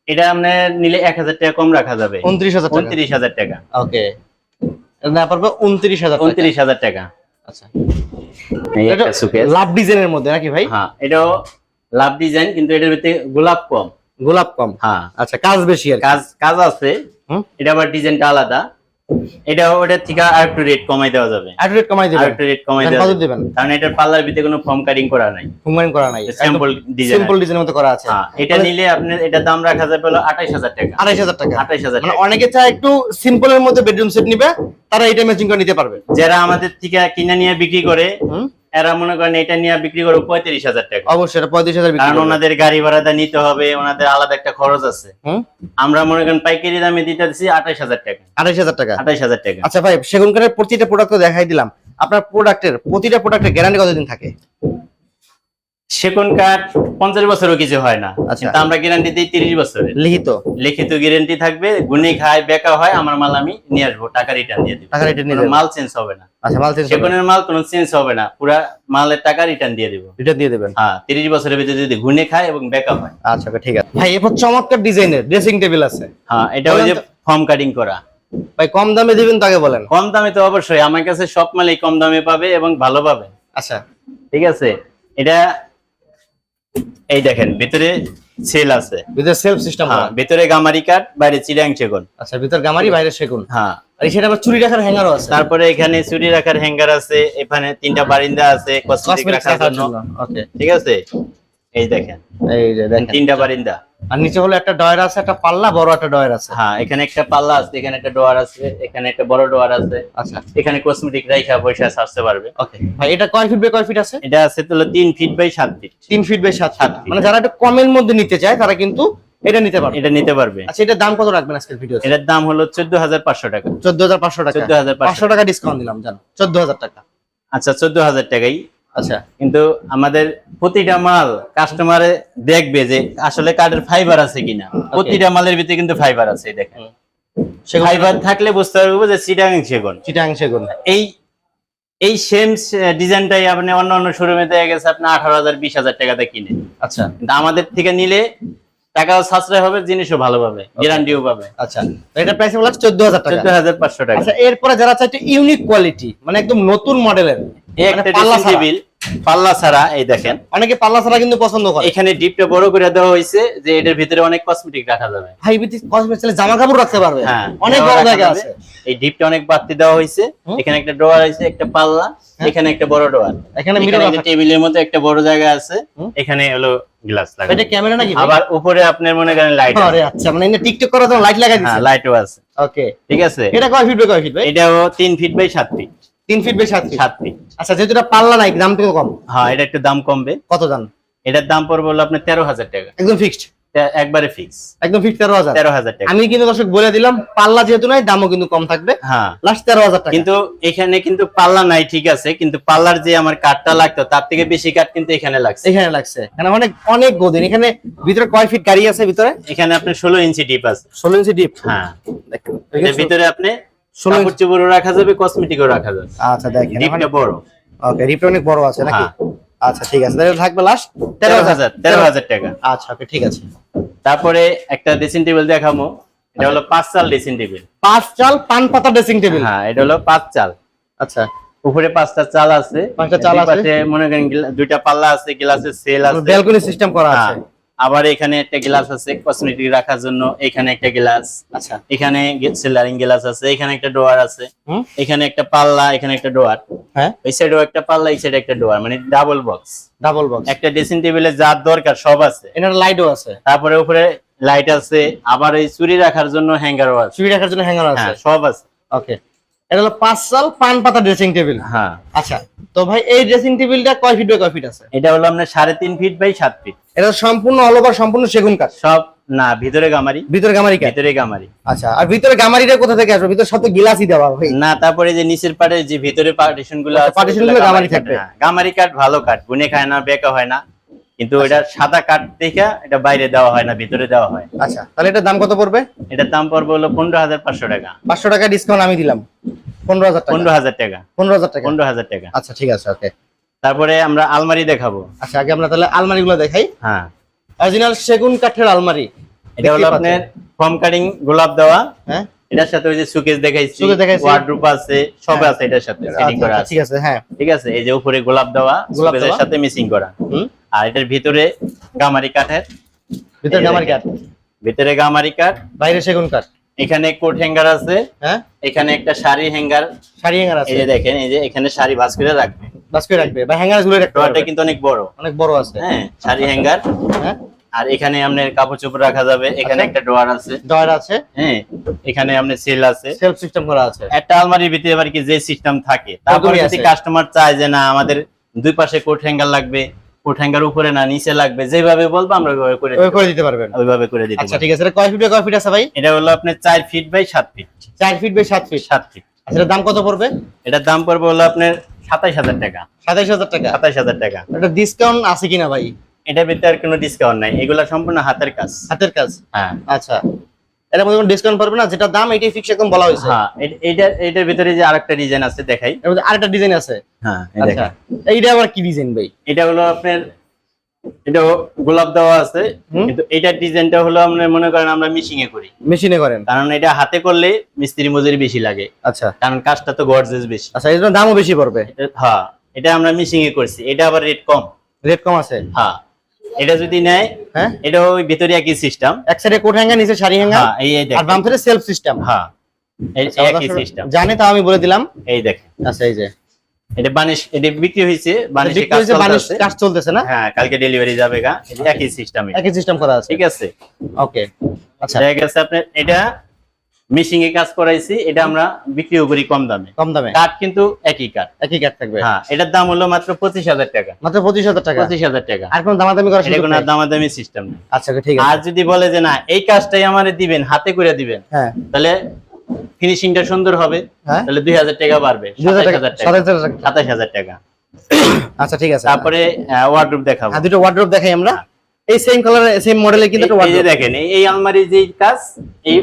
এটা আপনার নিলে এক হাজার টাকা কম রাখা যাবে। উনত্রিশ হাজার টাকা। উনত্রিশ হাজার টাকা। ওকে এটা না উনত্রিশ হাজার টাকা। উনত্রিশ হাজার টাকা। আচ্ছা। এই এটা একটা সুকেস লাভ ডিজাইনের মধ্যে নাকি ভাই? হ্যাঁ এটাও লাভ ডিজাইন কিন্তু এটার ভিতরে গোলাপ কম। গোলাপ কম? হ্যাঁ। আচ্ছা কাজ বেশি আর কাজ কাজ আছে। এটা আবার ডিজাইনটা আলাদা। এটা ওটার থেকে আর একটু রেট কমাই দেওয়া যাবে। আর রেট কমাই আর একটু রেট কমাই দিবেন? কারণ এটার পাল্লার ভিতরে কোনো ফর্ম কাটিং করা নাই। হুমায়ুন করা নাই। Simple design সিম্পল ডিজাইনের মতো করা আছে। হ্যাঁ এটা নিলে আপনার এটার দাম রাখা যাবে হলো আঠাইশ হাজার টাকা। আড়াইশ হাজার টাকা। আঠাইশ হাজার মানে অনেকে চায় একটু সিম্পলের মধ্যে বেডরুম সেট নিবে তারা এটা ম্যাচিং করে নিতে পারবে। যারা আমাদের থেকে কিনে নিয়ে বিক্রি করে এরা মনে করেন এটা নিয়ে বিক্রি করব পঁয়ত্রিশ হাজার টাকা। অবশ্যই পঁয়ত্রিশ হাজার কারণ ওনাদের গাড়ি ভাড়াটা নিতে হবে ওনাদের আলাদা একটা খরচ আছে। আমরা মনে করেন পাইকারি দামে দিতে দিচ্ছি আঠাশ হাজার টাকা। আঠাশ হাজার টাকা? আঠাশ হাজার টাকা। আচ্ছা ভাই সেগুন কাঠের প্রতিটা প্রোডাক্ট দেখাই দিলাম। আপনার প্রোডাক্টের প্রতিটা প্রোডাক্টের গ্যারান্টি কতদিন থাকে? সেগুন কাঠ পঞ্চাশ বছরও কিছু হয় না। আচ্ছা। কিন্তু আমরা গ্যারান্টি দিই তিরিশ বছরের। লিখিত? লিখিত গ্যারান্টি থাকবে গুনে খায় বেকা হয় আমার মাল আমি নিয়ে আসব টাকা রিটার্ন দিয়ে দিব। টাকা রিটার্ন মাল চেঞ্জ হবে না। আচ্ছা মাল চেঞ্জ সেগুনের মাল কোনো চেঞ্জ হবে না পুরা মালের টাকা রিটার্ন দিয়ে দিব। রিটার্ন দিয়ে দেবেন? হ্যাঁ তিরিশ বছরের ভিতরে যদি গুনে খায় এবং বেকা হয়। আচ্ছা ঠিক আছে। ভাই এরপর চমৎকার ডিজাইনের ড্রেসিং টেবিল আছে। হ্যাঁ এটা ওই যে ফর্ম কাটিং করা। ভাই কম দামে দিবেন তাকে বলেন। কম দামে তো অবশ্যই আমার কাছে সব মালই কম দামে পাবে এবং ভালো পাবে। আচ্ছা। ঠিক আছে? এটা এই দেখেন ভিতরে সেল আছে। ভিতরে সেল সিস্টেম হ্যাঁ ভিতরে গামারি কাট বাইরে চিড়াং সেগুন। আচ্ছা ভিতরে গামারি বাইরে সেগুন। হ্যাঁ। আর সেটা আবার চুরি রাখার হ্যাঙ্গারও আছে। তারপরে এখানে চুরি রাখার হ্যাঙ্গার আছে এখানে তিনটা বারিন্দা আছে কসমেটিক রাখার জন্য। ওকে ঠিক আছে? এই দেখেন। এই যে দেখেন। তিনটা বারিন্দা। আর নিচে হলো একটা ডয়ার আছে একটা পাল্লা বড় একটা ডয়ার আছে। হ্যাঁ এখানে একটা পাল্লা আছে এখানে একটা ডোয়ার আছে এখানে একটা বড় ডোয়ার আছে। আচ্ছা। এখানে কসমেটিক রাইখা পয়সা সারতে পারবে। ওকে ভাই এটা কয় ফিট বাই কয় ফিট আছে? এটা আছে তো তিন ফিট বাই সাত ফিট তিন ফিট বাই সাত সাত ফিট মানে যারা একটু কমের মধ্যে নিতে চায় তারা কিন্তু এটা নিতে পারবে। এটা নিতে পারবে। আচ্ছা এটার দাম কত রাখবেন আজকের ভিডিও এটার দাম হলো চোদ্দ হাজার পাঁচশো টাকা। চোদ্দ হাজার পাঁচশো টাকা। চোদ্দ হাজার পাঁচশো টাকা ডিসকাউন্ট দিলাম জানো। চোদ্দ হাজার টাকা। আচ্ছা চোদ্দ হাজার টাকাই। আচ্ছা কিন্তু আমাদের প্রতিটা মাল কাস্টমারে দেখবে যে আসলে কার্ডের ফাইবার আছে কিনা। প্রতিটা মালের ভিতরে কিন্তু ফাইবার আছে এই দেখেন। ফাইবার থাকলে বুঝতে পারব যে চিটাং সেগুন। চিটাং সেগুন। এই এই সেম ডিজাইনটাই আপনি অন্য অন্য শোরুমে দেখা গেছে আপনি আঠারো হাজার বিশ হাজার টাকাতে কিনে আচ্ছা। কিন্তু আমাদের থেকে নিলে টাকাও সাশ্রয় হবে জিনিসও ভালো পাবে গ্যারান্টিও পাবে। আচ্ছা। এটা প্রাইস বলা চোদ্দ হাজার টাকা। চোদ্দ হাজার পাঁচশো টাকা। আচ্ছা এরপরে যারা চাই ইউনিক কোয়ালিটি মানে একদম নতুন মডেলের এই একটা পাল্লা ছাড়া। এই দেখেন। অনেকে পাল্লা ছাড়া কিন্তু পছন্দ করে। এখানে ডিপটা বড় করে দেওয়া হয়েছে যে এটার ভিতরে অনেক কসমেটিক রাখা যাবে। ভাই বিতি জামা কাপড় রাখতে পারবে? হ্যাঁ অনেক বড় জায়গা আছে। এই ডিপটা অনেক বাড়তি দেওয়া হয়েছে। এখানে একটা ডোয়ার আছে একটা পাল্লা এখানে একটা বড় ডোয়ার এখানে একটা টেবিলের মতো একটা বড় জায়গা আছে। এখানে হলো গ্লাস লাগানো। এটা ক্যামেরা নাকি আবার উপরে আপনার মনে করেন লাইট আরে আচ্ছা মানে টিকটক করার জন্য লাইট লাগাই হ্যাঁ দিয়েছে লাইটও আছে। ওকে ঠিক আছে? এটা কয় ফিট বাই কয় ফিট ভাই? এটাও তিন ফিট বাই সাত ফিট তিন ফিট সাত সাত ফিট আচ্ছা যেহেতু এটা পাল্লা নাই দাম থেকে কম। হ্যাঁ এটা একটু দাম কমবে। কত দাম? এটার দাম পড়বে হলো আপনার তেরো হাজার টাকা। একদম ফিক্সড একবারে ফিক্স একদম ফিক্সড তেরো হাজার? তেরো হাজার টাকা। আমি কিন্তু দর্শক বলে দিলাম পাল্লা যেহেতু নাই দামও কিন্তু কম থাকবে। হ্যাঁ। লাস্ট তেরো হাজার টাকা। কিন্তু এখানে কিন্তু পাল্লা নাই ঠিক আছে কিন্তু পাল্লার যে আমার কাঠটা লাগতো তার থেকে বেশি কাঠ কিন্তু এখানে লাগছে। এখানে লাগছে। এখানে অনেক অনেক গদিন। এখানে ভিতরে কয় ফিট গাড়ি আছে ভিতরে? এখানে আপনার ষোলো ইঞ্চি ডিপ আছে। ষোলো ইঞ্চি ডিপ হ্যাঁ। ভিতরে আপনি কাপড় চোপড়ও রাখা যাবে কসমেটিকও রাখা যাবে। আচ্ছা দেখেন বড়। ওকে রিপটা অনেক বড় আছে নাকি? হ্যাঁ। আচ্ছা ঠিক আছে তাহলে থাকবে লাস্ট তেরো হাজার তেরো হাজার। টাকা। আচ্ছা ওকে ঠিক আছে। তারপরে একটা ড্রেসিং টেবিল দেখাবো। এটা হলো পাঁচ চাল ড্রেসিং টেবিল পাঁচ চাল পান পাতা ড্রেসিং টেবিল হ্যাঁ এটা হলো পাঁচ চাল আচ্ছা। উপরে পাঁচটা চাল আছে। পাঁচটা চাল আছে। মনে করেন দুইটা পাল্লা আছে গ্লাসের সেল আছে। ব্যালকনি সিস্টেম করা হ্যাঁ, আছে। আবার এখানে একটা গ্লাস আছে কসমেটিক রাখার জন্য এখানে একটা গ্লাস আচ্ছা। এখানে সেলারিং গ্লাস আছে এখানে একটা ডোয়ার আছে এখানে একটা পাল্লা এখানে একটা ডোয়ার। হ্যাঁ? ওই সাইডেও একটা পাল্লা এই সাইডে একটা ডোয়ার মানে ডাবল বক্স ডাবল বক্স একটা ড্রেসিং টেবিলে যার দরকার সব আছে। এনার লাইটও আছে। তারপরে উপরে লাইট আছে আবার এই চুরি রাখার জন্য হ্যাঙ্গারও আছে। চুরি রাখার জন্য হ্যাঙ্গার আছে। হ্যাঁ সব আছে। ওকে এটা হলো পাঁচ চাল পান পাতা ড্রেসিং টেবিল হ্যাঁ। আচ্ছা তো ভাই এই ড্রেসিং টেবিলটা কয় ফিট বাই কয় ফিট আছে? এটা হলো আপনার সাড়ে তিন ফিট বাই সাত ফিট এটা সম্পূর্ণ অল ওভার সম্পূর্ণ সেগুন কাঠ? সব না ভিতরে গামারি। ভিতরে গামারি ভিতরে গামারি। আচ্ছা আর ভিতরে গামারিটা কোথা থেকে আসবে? ভিতরে সাথে গিলাসই দেওয়া ভাই না তারপরে যে নিচের পাটে যে ভিতরে পার্টিশনগুলো আচ্ছা, আছে, partition গুলো গামারি গামারি থাকবে। হ্যাঁ, গামারি কাঠ ভালো কাঠ গুনে খায় না বেকা হয় না। কিন্তু আচ্ছা। এটা সাদা কাঠ দেখে এটা বাইরে দেওয়া হয় না ভিতরে দেওয়া হয়। আচ্ছা তাহলে এটার দাম কত পড়বে? এটার দাম পড়বে হলো পনেরো হাজার পাঁচশো টাকা। পাঁচশো টাকা ডিসকাউন্ট আমি দিলাম। পনেরো হাজার টাকা। পনেরো হাজার টাকা। পনেরো হাজার টাকা। পনেরো হাজার টাকা। আচ্ছা ঠিক আছে ওকে তারপরে আমরা আলমারি দেখাবো। আচ্ছা আগে আমরা তাহলে আলমারি গুলো দেখাই। হ্যাঁ। অরিজিনাল সেগুন কাঠের আলমারি। এটা হলো আপনার ফর্ম কাটিং গোলাপ দেওয়া। হ্যাঁ। এটার সাথে ওই যে সুকেস দেখাইছি Suitcase দেখাইছি। ওয়ার্ডরোব আছে সব হ্যাঁ। আছে এটার সাথে সেটিং আচ্ছা, করা আচ্ছা, আছে। ঠিক আছে হ্যাঁ। ঠিক আছে এই যে উপরে গোলাপ দেওয়া গোলাপ সুকেসের সাথে মিসিং করা। হুম। আর এটার ভিতরে গামারি কাঠের ভিতরে গামারি কাঠ? ভিতরে গামারি কাঠ। বাইরে সেগুন কাঠ? এখানে কোট হ্যাঙ্গার আছে। হ্যাঁ? এখানে একটা শাড়ি হ্যাঙ্গার। শাড়ি হ্যাঙ্গার আছে। এই যে দেখেন এই যে এখানে শাড়ি ভাঁজ করে রাখবে। বাস করে রাখবে। বা হ্যাঙ্গার রাখতে ডোয়ারটা পারবে। কিন্তু অনেক বড়। অনেক বড় আছে। হ্যাঁ শাড়ি হ্যাঙ্গার। হ্যাঁ? আর এখানে আপনার কাপড় চোপড় রাখা যাবে। এখানে আচ্ছা। একটা ডোয়ার আছে। ডয়ার আছে। হ্যাঁ এখানে আপনার সেল আছে। সেলফ সিস্টেম করা আছে। একটা আলমারির ভিতরে আবার কি যে সিস্টেম থাকে। তারপরে যদি কাস্টমার চায় যে না আমাদের দুই পাশে কোট হ্যাঙ্গার লাগবে কোট উপরে না নিচে লাগবে যেভাবে বলব আমরা ওইভাবে করে করে দিতে পারবেন। ওইভাবে করে দিতে আচ্ছা ঠিক আছে এটা কয় ফিট কয় ফিট আছে ভাই? এটা হলো আপনার চার ফিট বাই সাত ফিট। চার ফিট বাই সাত ফিট? সাত ফিট। আচ্ছা দাম কত পড়বে? এটার দাম পড়বে হলো আপনার সাতাইশ হাজার টাকা। সাতাইশ হাজার টাকা? সাতাইশ হাজার টাকা। এটা ডিসকাউন্ট আছে কিনা ভাই? এটার ভিতরে আর কোনো ডিসকাউন্ট নাই। এগুলা সম্পূর্ণ হাতের কাজ। হাতের কাজ? হ্যাঁ। আচ্ছা। এটার মধ্যে কোনো ডিসকাউন্ট পারবে না যেটা দাম এটাই ফিক্স একদম বলা হয়েছে। হ্যাঁ এ- এইটার এইটার ভিতরে যে আরেকটা ডিজাইন আছে দেখাই। এর মধ্যে আরেকটা ডিজাইন আছে। হ্যাঁ আচ্ছা এইটা আবার কি ডিজাইন ভাই? এটা হলো আপনার এটা গোলাপ দেওয়া আছে কিন্তু এটার ডিজাইনটা হলো আমরা মনে করেন আমরা মিশিং এ করি। মেশিনে করেন? কারণ এটা হাতে করলে মিস্ত্রি মজুরি বেশি লাগে। আচ্ছা। কারণ কাজটা তো গর্জেস বেশি। আচ্ছা এটার দামও বেশি পড়বে? এটা- হ্যাঁ এটা আমরা মিশিং এ করছি। এটা আবার রেট কম। রেট কম আছে? হ্যাঁ। এটা যদি নেয় হ্যাঁ? এটা ওই ভিতরে একই সিস্টেম এক সাইডে কোট হ্যাঙ্গার নিচে শাড়ি হ্যাঙ্গার হ্যাঁ এই এই আর বাম সাইডে সেলফ সিস্টেম হ্যাঁ এই একই সিস্টেম জানি তাও আমি বলে দিলাম। এই দেখেন। আচ্ছা এই যে। এটা বানিশ এটা বিক্রি হয়েছে বানিশে কাজ চলতেছে। কাজ চলতেছে না? হ্যাঁ কালকে ডেলিভারি যাবে গা। এটা একই সিস্টেম একই সিস্টেম করা আছে। ঠিক আছে? ওকে আচ্ছা। দেখা গেছে আপনার এটা মিশিং এ কাজ করাইছি এটা আমরা বিক্রিও করি কম দামে। কম দামে। কাঠ কিন্তু একই কাঠ। একই কাঠ থাকবে। হ্যাঁ এটার দাম হলো মাত্র পঁচিশ হাজার টাকা। মাত্র পঁচিশ হাজার টাকা। পঁচিশ হাজার টাকা। আর কোন দামাদামি করার সুযোগ কোনো? দামাদামি সিস্টেম নেই। আচ্ছা ঠিক আছে। আর যদি বলে যে না এই কাজটাই আমার দিবেন হাতে করে দিবেন হ্যাঁ। তাহলে ফিনিশিংটা সুন্দর হবে। হ্যাঁ। তাহলে দুই হাজার টাকা বাড়বে সাতাশ হাজার টাকা আচ্ছা ঠিক আছে। তারপরে ওয়ার্ডরোব দেখাবো। আর দুটো ওয়ার্ড্রপ দেখাই আমরা। এই সেম কালার সেম মডেলের কিন্তু একটা যে দেখেন এই- আলমারি যে কাজ এই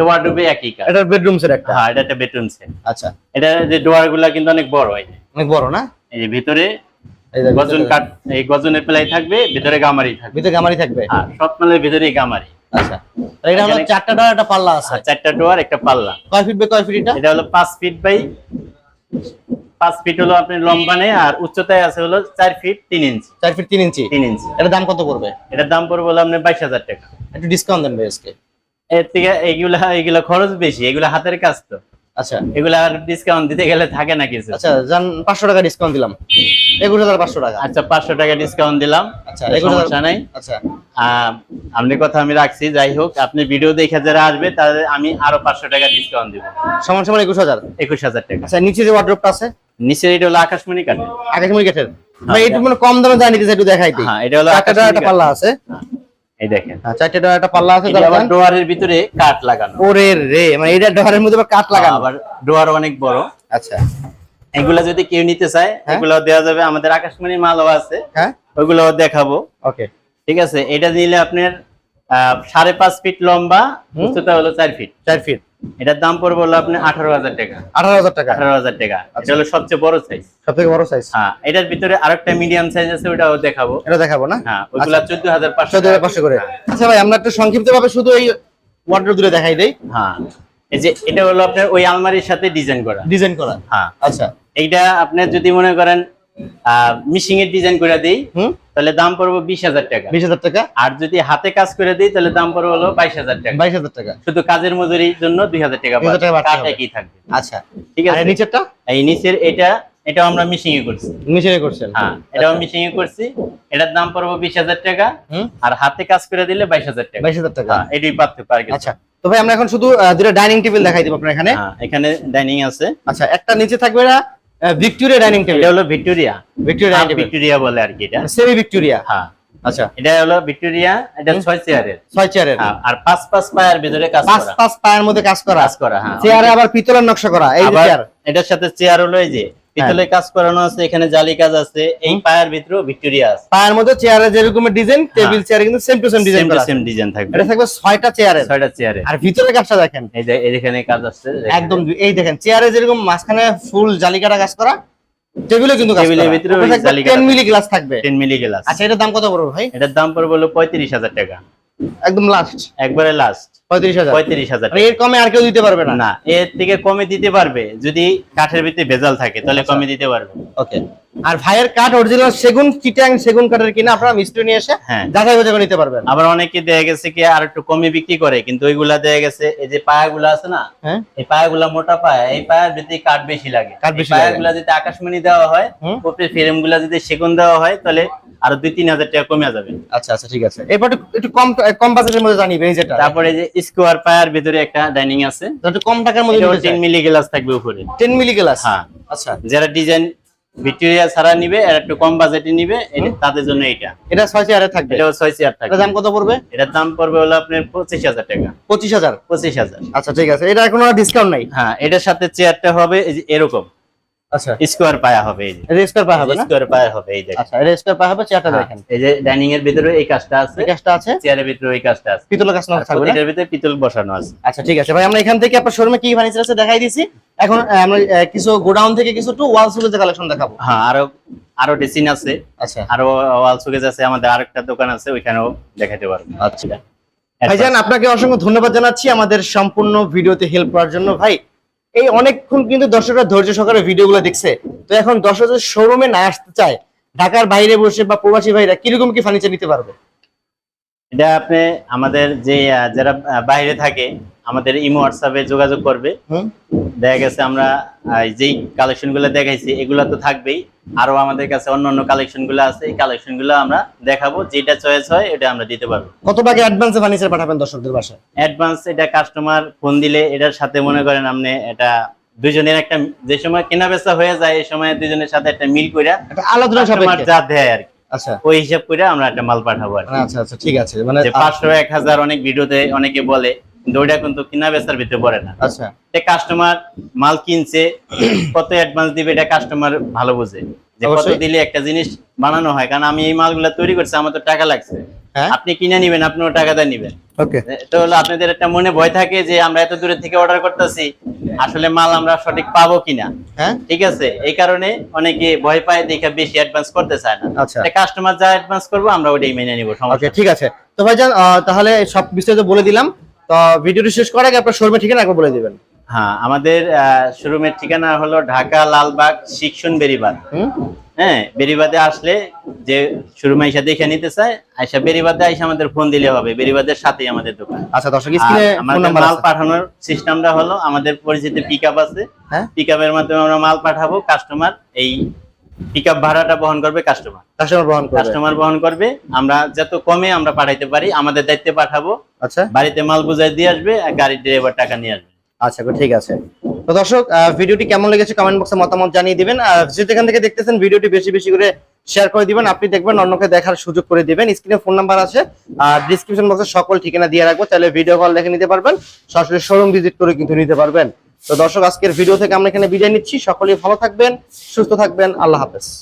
ওয়ার্ডরোবে একই কাজ। এটা বেডরুমস এর একটা। হ্যাঁ এটা একটা বেডরুম সেট আচ্ছা। এটা যে ডোয়ারগুলা কিন্তু অনেক বড় হয় অনেক বড় না? এই যে ভিতরে গজন কাঠ এই গজনের প্লাই থাকবে ভিতরে গামারি থাকবে। ভিতরে গামারি থাকবে? হ্যাঁ সব মালের ভিতরেই গামারি। আচ্ছা। এটা হলো চারটা ডোর একটা পাল্লা আছে? চারটা ডোয়ার একটা পাল্লা। কয় ফিট বাই কয় ফিট এটা? এটা হলো পাঁচ ফিট বাই পাঁচ ফিট হলো আপনার লম্বা নেই আর উচ্চতায় আছে হলো চার ফিট তিন ইঞ্চি চার ফিট তিন ইঞ্চি তিন ইঞ্চি এটার দাম কত পড়বে? এটার দাম পড়বে হলো আপনার বাইশ হাজার টাকা। একটু ডিসকাউন্ট দেন ভাই আজকে। এর থেকে এইগুলা এইগুলা খরচ বেশি এগুলা হাতের কাজ তো। আচ্ছা। এগুলা আর ডিসকাউন্ট দিতে গেলে থাকে না কিছু। আচ্ছা যান পাঁচশো টাকা ডিসকাউন্ট দিলাম। একুশ হাজার পাঁচশো টাকা। আচ্ছা পাঁচশো টাকা ডিসকাউন্ট দিলাম। আচ্ছা সমস্যা নাই। আচ্ছা। আপনি কথা আমি রাখছি যাই হোক আপনি ভিডিও দেখে যারা আসবে তাদের আমি আরও পাঁচশো টাকা ডিসকাউন্ট দিব। সমান সমান একুশ হাজার? একুশ হাজার টাকা। আচ্ছা নিচে যে ওয়ার্ড্রপটা আছে? নিচে এটা হলো আকাশমণি কাঠে আকাশমণি গেটের ভাই একটু মানে কম দামে নিতে একটু দেখাই দিই। হ্যাঁ এটা হলো আকাশমণি একটা কাঠ। পাল্লা আছে। এই দেখেন। হ্যাঁ চারটে ডোর একটা পাল্লা আছে এটা যারা আবার ডোয়ারের ভিতরে কাঠ লাগানো। ওরে রে মানে এটা মধ্যে আবার কাঠ লাগানো। আবার ডোয়ার অনেক বড়। আচ্ছা। এগুলা যদি কেউ নিতে চায় হ্যাঁ। এগুলো দেওয়া যাবে আমাদের আকাশমণি মালও আছে। হ্যাঁ? ওইগুলো দেখাবো। ওকে। ঠিক আছে এটা নিলে আপনার আহ, সাড়ে পাঁচ ফিট লম্বা। উচ্চতা হলো চার ফিট। চার ফিট। এটার দাম পড়বে হলো আপনার আঠারো হাজার টাকা। আঠারো হাজার টাকা। আঠারো হাজার টাকা। আচ্ছা। এটা হলো সবচেয়ে বড় সাইজ সব থেকে বড় সাইজ হ্যাঁ এটার ভিতরে আরেকটা মিডিয়াম সাইজ আছে ওটাও দেখাবো। এটা দেখাবো না? হ্যাঁ ওইগুলা চোদ্দ হাজার পাঁচশো চোদ্দ হাজার পাঁচশো করে। আচ্ছা ভাই আমরা একটু সংক্ষিপ্ত ভাবে শুধু এই ওয়ার্ড্রপ দুটো দেখাই দেই। হ্যাঁ এই যে এটা হলো আপনার ওই আলমারির সাথে ডিজাইন করা। ডিজাইন করা। হ্যাঁ। আচ্ছা। এইটা আপনার যদি মনে করেন মিশিং এর ডিজাইন করে দিই তাহলে দাম পড়বে বিশ হাজার টাকা। বিশ হাজার টাকা? আর যদি হাতে কাজ করে দিই তাহলে দাম পড়বে হলো বাইশ হাজার টাকা। বাইশ হাজার টাকা। শুধু কাজের মজুরির জন্য দুই হাজার টাকা 2000 টাকা বাড়তে কাঠ একই থাকবে। আচ্ছা। ঠিক আছে? নিচেরটা? এই নিচের এটা এটাও আমরা মিশিং এ করছি। নিচে করছেন। হ্যাঁ এটাও মিশিং এ করছি। এটার দাম পড়বে বিশ হাজার টাকা। আর হাতে কাজ করে দিলে বাইশ হাজার টাকা। বাইশ হাজার টাকা। হ্যাঁ এটাই পার্থক্য আর কিছু। আচ্ছা। তো ভাই আমরা এখন শুধু দুটো ডাইনিং টেবিল দেখাই দিব আপনার এখানে। হ্যাঁ এখানে ডাইনিং আছে। আচ্ছা একটা নিচে থাকবে না ভিক্টোরিয়া ডাইনিং টেবিল। এটা হলো Victoria. Victoria dining table. Victoria বলে আর কি এটা। সেমি ভিক্টোরিয়া হ্যাঁ। আচ্ছা। এটা হলো ভিক্টোরিয়া এটা ছয় চেয়ারের। ছয় চেয়ারের। হ্যাঁ, আর পাঁচ পাঁচ পায়ের ভিতরে কাজ পাঁচ করা। পাঁচ পায়ের মধ্যে কাজ করা। কাজ করা হ্যাঁ। চেয়ারে আবার পিতলের নকশা করা এই চেয়ার। এটার সাথে চেয়ার হলো এই যে পিতলে কাজ করানো আছে এখানে জালি কাজ আছে এই পায়ের ভিতরেও ভিক্টোরিয়া আছে। পায়ের মধ্যে চেয়ারে যেরকম ডিজাইন টেবিল চেয়ারে কিন্তু same to same design same to করা সেম ডিজাইন থাকবে। এটা থাকবে ছয়টা চেয়ারের ছয়টা চেয়ারে আর ভিতরে কাজটা দেখেন। এই যে এখানে কাজ আছে একদম এই দেখেন চেয়ারে যেরকম মাঝখানে ফুল জালিকাটা কাজ করা টেবিলে কিন্তু কাজ টেবিলের ভিতরে উপরে ওই 10 মিলি গ্লাস থাকবে। টেন মিলি গ্লাস আচ্ছা এটার দাম কত পড়বে ভাই? এটার দাম পড়বে হলো পঁয়ত্রিশ হাজার টাকা। একদম লাস্ট একবারে লাস্ট পঁয়ত্রিশ হাজার। পঁয়ত্রিশ হাজার এর কমে আর কেউ দিতে পারবে না। না এর থেকে কমে দিতে পারবে। যদি কাঠের ভিতরে ভেজাল থাকে তাহলে আচ্ছা। কমে দিতে পারবে। ওকে আর ভাইয়ের কাঠ অরিজিনাল সেগুন চিটাং সেগুন কাঠের কিনা আপনারা মিস্ত্রি নিয়ে এসে হ্যাঁ। যাচাই বাছাই করে নিতে পারবেন। আবার অনেকে দেখা গেছে কি আর একটু কমে বিক্রি করে কিন্তু ওইগুলা দেয়া গেছে এই যে পায়াগুলো আছে না হ্যাঁ। এই পায়াগুলা মোটা পায়া এই পায়ার ভিতরে কাঠ বেশি লাগে বেশি যদি আকাশমণি দেওয়া হয়। উপরে ফ্রেমগুলা যদি সেগুন দেওয়া হয় তাহলে আরও দুই তিন হাজার টাকা কমে যাবে। আচ্ছা আচ্ছা ঠিক আছে। এরপর একটু- কম কম বাজেটের মধ্যে জানিবে এই যেটা। তারপরে যে স্কোয়ার পায়ার ভিতরে একটা ডাইনিং আছে। একটু কম টাকার মধ্যে এটাও নিতে টেন মিলি গ্লাস থাকবে উপরে। টেন মিলি গ্লাস হ্যাঁ। আচ্ছা। যারা ডিজাইন ভিক্টোরিয়া ছাড়া নিবে আর একটু কম বাজেটে নিবে তাদের জন্য এটা। এটা ছয় চেয়ারে থাকবে? এটা ছয় চেয়ার থাকবে। দাম কত পড়বে? এটার দাম পড়বে হলো আপনার পঁচিশ হাজার টাকা। পঁচিশ হাজার? পঁচিশ হাজার। আচ্ছা ঠিক আছে। এটা এখন ডিসকাউন্ট নাই? হ্যাঁ এটার সাথে চেয়ারটা হবে এরকম। আচ্ছা। স্কোয়ার পায়া হবে এই যে। স্কোয়ার হবে না? স্কোয়ার পায়া হবে এই দেখেন আচ্ছা এটা স্কোয়ার পা হবে চেয়ারটা হ্যাঁ, দেখেন। এই যে ডাইনিং এর ভিতরে এই কাজটা আছে। এই কাজটা আছে? চেয়ারের ভিতরে এই কাজটা আছে। পিতলের কাজ না থাকবে না? ভিতরে পিতল বসানো আছে। আচ্ছা ঠিক আছে। ভাই আমরা এখান থেকে আপনার শোরুমে কি ফার্নিচার আছে দেখাই দিছি। এখন আমরা কিছু গোডাউন থেকে কিছু একটু ওয়াল কালেকশন দেখাবো। হ্যাঁ আরও আরও ডেসিন আছে। আচ্ছা। আরও ওয়াল সুকেজ আছে আমাদের আরেকটা দোকান আছে ওইখানেও দেখাতে পারব। আচ্ছা। ভাইজান আপনাকে অসংখ্য ধন্যবাদ জানাচ্ছি আমাদের সম্পূর্ণ ভিডিওতে হেল্প করার জন্য। ভাই এই অনেকক্ষণ কিন্তু দর্শকরা ধৈর্য সহকারে ভিডিওগুলো দেখছে। তো এখন দর্শকদের শোরুমে না আসতে চায়, ঢাকার বাইরে বসে বা প্রবাসী ভাইরা কীরকম কি ফার্নিচার নিতে পারবে? এটা আপনি আমাদের যে যারা বাইরে থাকে আমাদের ইমো হোয়াটসঅ্যাপে যোগাযোগ করবে। দেখা গেছে আমরা যেই কালেকশনগুলো দেখাইছি এগুলো তো থাকবেই। আরও আমাদের কাছে অন্য অন্য কালেকশনগুলো আছে এই কালেকশনগুলো আমরা দেখাবো যেটা চয়েস হয় এটা আমরা দিতে পারব। কত টাকা অ্যাডভান্সে ফার্নিচার পাঠাবেন দর্শকদের বাসায়? অ্যাডভান্স এটা কাস্টমার ফোন দিলে এটার সাথে মনে করেন আপনি এটা দুজনের একটা যে সময় কেনা বেচা হয়ে যায় এই সময় দুজনের সাথে একটা মিল কইরা একটা আলোচনা কাস্টমার যা দেয় আর কি। আচ্ছা। ওই হিসাব করে আমরা একটা মাল পাঠাবো আচ্ছা আচ্ছা ঠিক আছে। মানে পাঁচশো এক হাজার অনেক ভিডিওতে অনেকে বলে কিন্তু ওইটা কিন্তু কিনা বেচার ভিতরে পড়ে না। আচ্ছা। এটা কাস্টমার মাল কিনছে কত অ্যাডভান্স দিবে এটা কাস্টমার ভালো বোঝে যে কত দিলে একটা জিনিস বানানো হয়। কারণ আমি এই মালগুলা তৈরি করছি আমার তো টাকা লাগছে। হ্যাঁ। আপনি কিনে নিবেন আপনিও টাকা দিয়ে নিবেন। ওকে। এটা হলো আপনাদের একটা মনে ভয় থাকে যে আমরা এত দূরে থেকে অর্ডার করতেছি আসলে মাল আমরা সঠিক পাবো কিনা। হ্যাঁ। ঠিক আছে? এই কারণে অনেকে ভয় পায় দেখে বেশি অ্যাডভান্স করতে চায় না। আচ্ছা। কাস্টমার যা অ্যাডভান্স করব আমরা ওটাই মেনে নিবো ঠিক আছে। তো ভাইজান তাহলে সব বিস্তারিত বলে দিলাম। তো ভিডিওটি শেষ করার আগে আপনার শোরুমে ঠিকানা একবার বলে দিবেন। হ্যাঁ আমাদের শোরুমের ঠিকানা হলো ঢাকা লালবাগ শিক্ষণ বেরিবাদ। হ্যাঁ বেরিবাদে আসলে যে শোরুমে আইসা দেখে নিতে চায় আইসা বেরিবাদে আইসা আমাদের ফোন দিলে হবে বেরিবাদের সাথেই আমাদের দোকান। আচ্ছা দর্শক স্ক্রিনে ফোন আমাদের নাম্বার মাল পাঠানোর সিস্টেমটা হলো আমাদের পরিচিত পিক আছে। হ্যাঁ? পিক মাধ্যমে আমরা মাল পাঠাবো কাস্টমার এই পিক ভাড়াটা বহন করবে কাস্টমার কাস্টমার গ্রহণ করবে। কাস্টমার বহন করবে। আমরা যত কমে আমরা পাঠাইতে পারি আমাদের দায়িত্বে পাঠাবো। আচ্ছা। বাড়িতে মাল বুঝাই দিয়ে আসবে আর গাড়ির ড্রাইভার টাকা নিয়ে আসবে। আচ্ছা ঠিক আছে। তো দর্শক ভিডিওটি কেমন লেগেছে কমেন্ট বক্সে মতামত জানিয়ে দিবেন। আর যেখান থেকে দেখতেছেন ভিডিওটি বেশি বেশি করে শেয়ার করে দিবেন আপনি দেখবেন অন্যকে দেখার সুযোগ করে দিবেন। স্ক্রিনে ফোন নাম্বার আছে আর ডিসক্রিপশন বক্সে সকল ঠিকানা দিয়ে রাখব। তাহলে ভিডিও কল দেখে নিতে পারবেন। সরাসরি শোরুম ভিজিট করে কিন্তু নিতে পারবেন। তো দর্শক, আজকের ভিডিও থেকে আমরা এখানে বিদায় নিচ্ছি। সকলেই ভালো থাকবেন, সুস্থ থাকবেন। আল্লাহ হাফেজ।